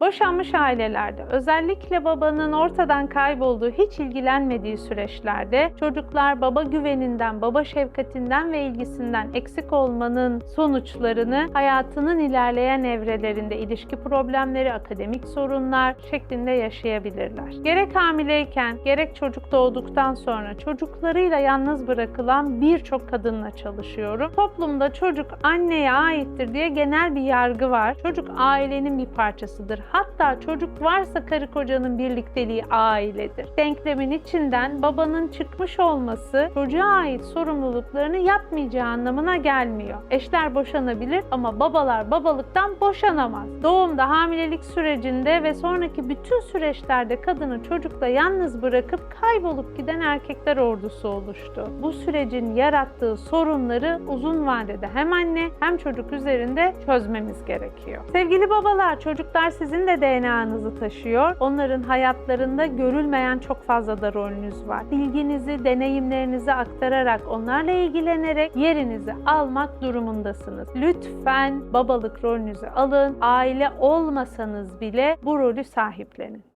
Boşanmış ailelerde özellikle babanın ortadan kaybolduğu, hiç ilgilenmediği süreçlerde çocuklar baba güveninden, baba şefkatinden ve ilgisinden eksik olmanın sonuçlarını hayatının ilerleyen evrelerinde ilişki problemleri, akademik sorunlar şeklinde yaşayabilirler. Gerek hamileyken, gerek çocuk doğduktan sonra çocuklarıyla yalnız bırakılan birçok kadınla çalışıyorum. Toplumda çocuk anneye aittir diye genel bir yargı var. Çocuk ailenin bir parçasıdır. Hatta çocuk varsa karı kocanın birlikteliği ailedir. Denklemin içinden babanın çıkmış olması çocuğa ait sorumluluklarını yapmayacağı anlamına gelmiyor. Eşler boşanabilir ama babalar babalıktan boşanamaz. Doğumda, hamilelik sürecinde ve sonraki bütün süreçlerde kadını çocukla yalnız bırakıp kaybolup giden erkekler ordusu oluştu. Bu sürecin yarattığı sorunları uzun vadede hem anne hem çocuk üzerinde çözmemiz gerekiyor. Sevgili babalar, çocuklar sizin de DNA'nızı taşıyor. Onların hayatlarında görülmeyen çok fazla da rolünüz var. Bilginizi, deneyimlerinizi aktararak, onlarla ilgilenerek yerinizi almak durumundasınız. Lütfen babalık rolünüzü alın. Aile olmasanız bile bu rolü sahiplenin.